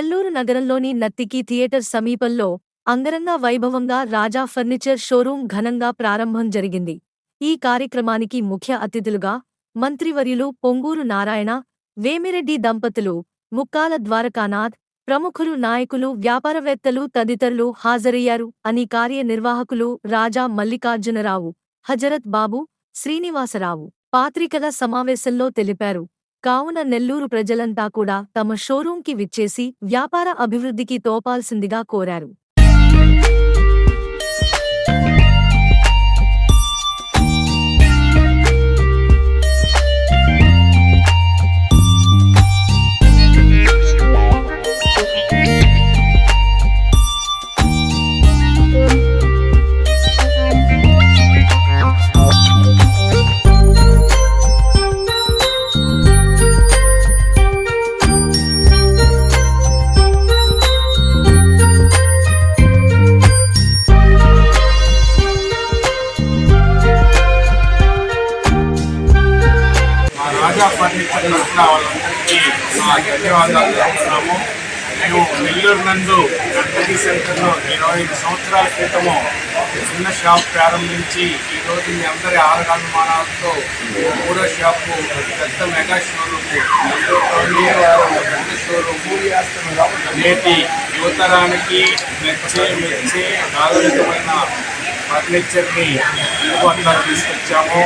నగరంలోని నత్తికి థియేటర్ సమీపంలో అంగరంగ వైభవంగా రాజా ఫర్నిచర్ షోరూం ఘనంగా ప్రారంభం జరిగింది. ఈ కార్యక్రమానికి ముఖ్య అతిథులుగా మంత్రివర్యులు పొంగూరు నారాయణ వేమిరెడ్డి దంపతులు ముక్కాల ద్వారకానాథ్ ప్రముఖులు నాయకులు వ్యాపారవేత్తలు తదితరులు హాజరయ్యారు. అని కార్యనిర్వాహకులు రాజా మల్లికార్జునరావు హజరత్ బాబు శ్రీనివాసరావు పాత్రికల సమావేశంలో తెలిపారు. కావున నెల్లూరు ప్రజలంతా కూడా తమ షోరూంకి విచ్చేసి వ్యాపార అభివృద్ధికి తోపాల్సిందిగా కోరారు. మా ఫర్నిచర్ తరఫున వాళ్ళందరికీ ధన్యవాదాలు చెప్తున్నాము మేము నెల్లూరు నందు గణపతి సెంటర్లో ఇరవై ఐదు సంవత్సరాల క్రితము చిన్న షాప్ ప్రారంభించి ఈరోజు మీ అందరి ఆరగానుమానాలతో మూడో షాపు పెద్ద మెగా షోరూమ్ పెద్ద షోరూము నేటి యువతరానికి మెచ్చే మెచ్చే ఆధునికమైన ఫర్నిచర్ని అందుబాటులోకి తీసుకొచ్చాము.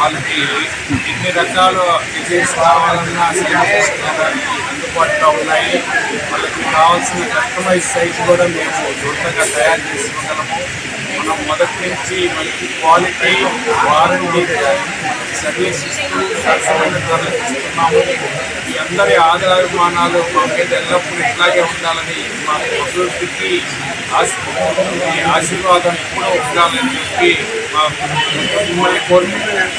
వాళ్ళకి ఎన్ని రకాల డిజైన్స్ కావాలన్నా అందుబాటులో ఉన్నాయి. వాళ్ళకి కావాల్సిన కస్టమైజ్ సైజ్ కూడా మేము దూరంగా తయారు చేసుకోగలము మనం మొదటి నుంచి మంచి క్వాలిటీ వారంటీ సర్వీస్ ఇస్తూ సరసమైన ధరలకు ఇస్తున్నాము. అందరి ఆధారమానాలు మా మీద ఎల్లప్పుడూ ఇట్లాగే ఉండాలని మా అభివృద్ధికి ఆశ ఆశీర్వాదం ఎప్పుడూ ఉండాలని చెప్పి మా మిమ్మల్ని కోరుకుంటున్నాను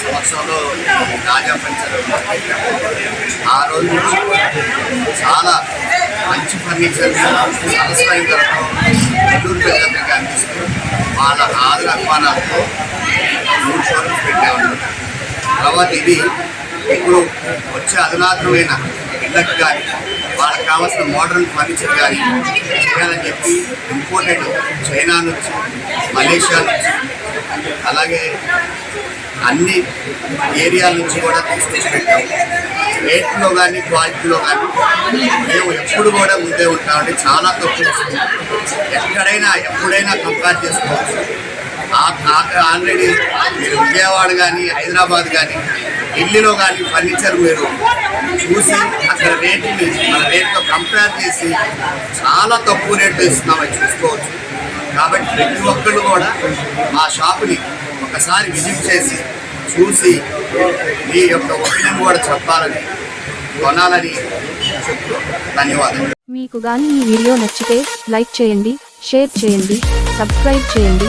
సంవత్సరంలో రాజా ఫర్నిచర్ ఆ రోజు నుంచి చాలా మంచి ఫర్నిచర్ సరస్వైన ధరతో నెల్లూరు ప్రజలందరికీ అందిస్తూ వాళ్ళ ఆదర అభిమానాలతో మూడు షోరూమ్స్ పెట్టాము. తర్వాత ఇది ఇప్పుడు వచ్చే అధునాతనమైన ఇళ్ళకి కానీ వాళ్ళకి కావాల్సిన మోడర్న్ ఫర్నిచర్ కానీ చేయాలని చెప్పి ఇంపోర్టెడ్ చైనా నుంచి మలేషియా నుంచి అలాగే అన్ని ఏరియాల నుంచి కూడా తీసుకొచ్చి పెట్టాం. రేట్లో కానీ క్వాలిటీలో కానీ మేము ఎప్పుడు కూడా ముందే ఉంటామండి. చాలా తక్కువ వస్తుంది. ఎక్కడైనా ఎప్పుడైనా కంపేర్ చేసుకోవచ్చు. ఆల్రెడీ మీరు విజయవాడ కానీ హైదరాబాద్ కానీ ఢిల్లీలో కానీ ఫర్నిచర్ మీరు చూసి అక్కడ రేటుని మన రేట్తో కంపేర్ చేసి చాలా తక్కువ రేట్లు ఇస్తున్నామని చూసుకోవచ్చు. కాబట్టి ప్రతి ఒక్కళ్ళు కూడా మా షాపుని ఒకసారి విజిట్ చేసి చూసి మీ యొక్క ఒపీనియన్ కూడా చెప్పాలని కొనాలని ధన్యవాదాలు మీకు గాని ఈ వీడియో నచ్చితే లైక్ చేయండి షేర్ చేయండి సబ్స్క్రైబ్ చేయండి.